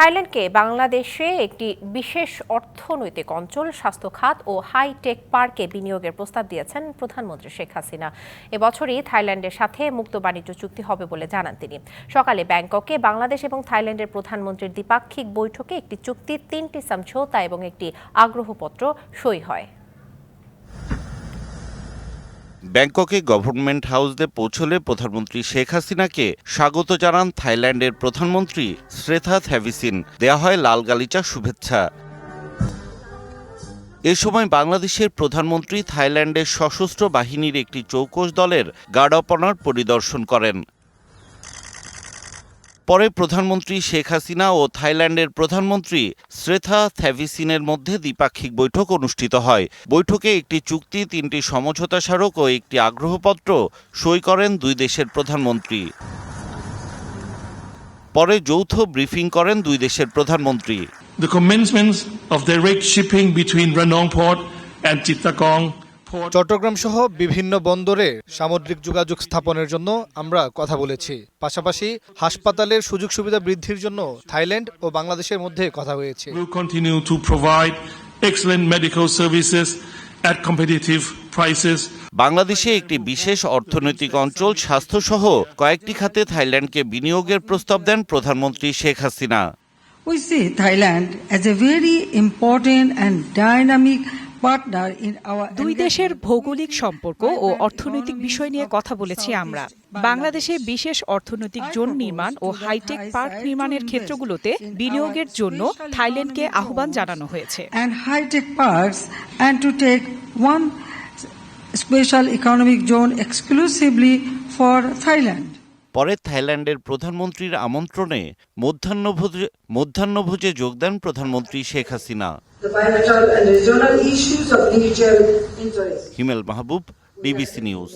থাইল্যান্ডকে বাংলাদেশে একটি বিশেষ অর্থনৈতিক অঞ্চল, স্বাস্থ্য খাত ও হাইটেক পার্কে বিনিয়োগের প্রস্তাব দিয়েছেন প্রধানমন্ত্রী শেখ হাসিনা। এবছরই থাইল্যান্ডের সাথে মুক্ত বাণিজ্য চুক্তি হবে বলে জানান তিনি। সকালে ব্যাংককে বাংলাদেশ এবং থাইল্যান্ডের প্রধানমন্ত্রীর দ্বিপাক্ষিক বৈঠকে একটি চুক্তির তিনটি সমঝোতা এবং একটি আগ্রহপত্র সই হয়। ব্যাংককে গভর্নমেন্ট হাউসে পৌঁছলে প্রধানমন্ত্রী শেখ হাসিনাকে স্বাগত জানান থাইল্যান্ডের প্রধানমন্ত্রী শ্রেথা থ্যাভিসিন দেয়া হয় লাল গালিচা শুভেচ্ছা। এ সময় বাংলাদেশের প্রধানমন্ত্রী থাইল্যান্ডের সশস্ত্র বাহিনীর একটি চৌকস দলের গার্ড অপনার পরিদর্শন করেন। পরে প্রধানমন্ত্রী শেখ হাসিনা ও থাইল্যান্ডের প্রধানমন্ত্রী শ্রেথা থ্যাভিসিনের মধ্যে দ্বিপাক্ষিক বৈঠক অনুষ্ঠিত হয়। বৈঠকে একটি চুক্তি, তিনটি সমঝোতা স্মারক ও একটি আগ্রহপত্র সই করেন দুই দেশের প্রধানমন্ত্রী। পরে যৌথ ব্রিফিং করেন দুই দেশের প্রধানমন্ত্রী। The commencements of direct shipping between Ranong Port and Chittagong Chittagong সহ বিভিন্ন বন্দরে সামুদ্রিক যোগাযোগ স্থাপনের জন্য আমরা কথা বলেছি। পাশাপাশি হাসপাতালের সুযোগ সুবিধা বৃদ্ধির জন্য থাইল্যান্ড ও বাংলাদেশের মধ্যে কথা হয়েছে। Will continue to provide excellent medical services at competitive prices. বাংলাদেশে একটি বিশেষ অর্থনৈতিক অঞ্চল স্বাস্থ্যসহ কয়েকটি খাতে থাইল্যান্ডকে বিনিয়োগের প্রস্তাব দেন প্রধানমন্ত্রী Sheikh Hasina. We see Thailand as a very important and dynamic দুই দেশের ভৌগোলিক সম্পর্ক ও অর্থনৈতিক বিষয় নিয়ে কথা বলেছি আমরা। বাংলাদেশে বিশেষ অর্থনৈতিক জোন নির্মাণ ও হাইটেক পার্ক নির্মাণের ক্ষেত্রগুলোতে বিনিয়োগের জন্য থাইল্যান্ডকে আহ্বান জানানো হয়েছে। and high-tech parks and to take পরে থাইল্যান্ডের প্রধানমন্ত্রীর আমন্ত্রণে মধ্যাহ্নভোজে যোগ দেন প্রধানমন্ত্রী Sheikh Hasina. Himel Mahbub BBC news.